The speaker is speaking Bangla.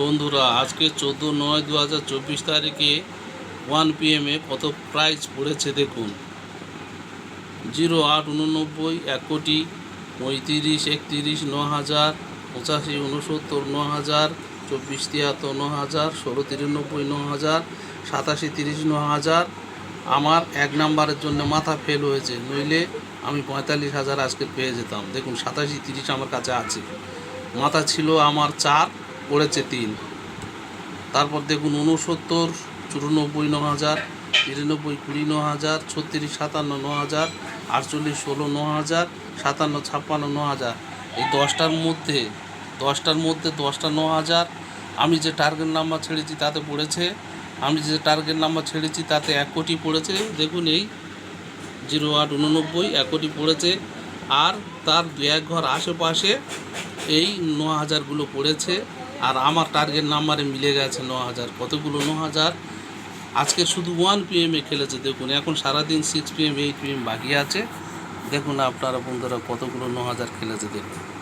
বন্ধুরা, আজকে চোদ্দ নয় দু হাজার চব্বিশ তারিখে ওয়ান পিএমে কত প্রাইজ পড়েছে দেখুন। জিরো আট উননব্বই, এক কোটি পঁয়ত্রিশ, একত্রিশ, ন হাজার, পঁচাশি, উনসত্তর, ন হাজার, চব্বিশ, তিয়াত্তর, ন হাজার, ষোলো, তিরানব্বই, ন হাজার, সাতাশি, তিরিশ, ন হাজার। আমার এক নাম্বারের জন্য মাথা ফেল হয়েছে, নইলে আমি পঁয়তাল্লিশ হাজার আজকে পেয়ে যেতাম। দেখুন, সাতাশি, তিরিশ আমার কাছে আছে। মাথা ছিল আমার চার পড়েছে তিন। তারপর দেখুন উনসত্তর চুরানব্বই ন হাজার তিরানব্বই, কুড়ি ন হাজার ছত্রিশ, সাতান্ন ন হাজার আটচল্লিশ, ষোলো ন হাজার সাতান্ন, ছাপ্পান্ন ন হাজার এই দশটার মধ্যে দশটার মধ্যে দশটা ন হাজার আমি যে টার্গেট নাম্বার ছেড়েছি তাতে পড়েছে, আমি যে টার্গেট নাম্বার ছেড়েছি তাতে এক কোটি পড়েছে, দেখুন এই জিরো আট উননব্বই এক কোটি পড়েছে, আর তার দু এক ঘর আশেপাশে এই ন হাজারগুলো পড়েছে। আর আমার টার্গেট নাম্বারে মিলে গেছে ন হাজার কতগুলো ন হাজার আজকে শুধু ওয়ান পিএমে খেলেছে, দেখুন, এখন সারাদিন সিক্স পিএম এইট পিএম বাকি আছে। দেখুন আপনারা বন্ধুরা কতগুলো ন হাজার খেলেছে, দেখুন।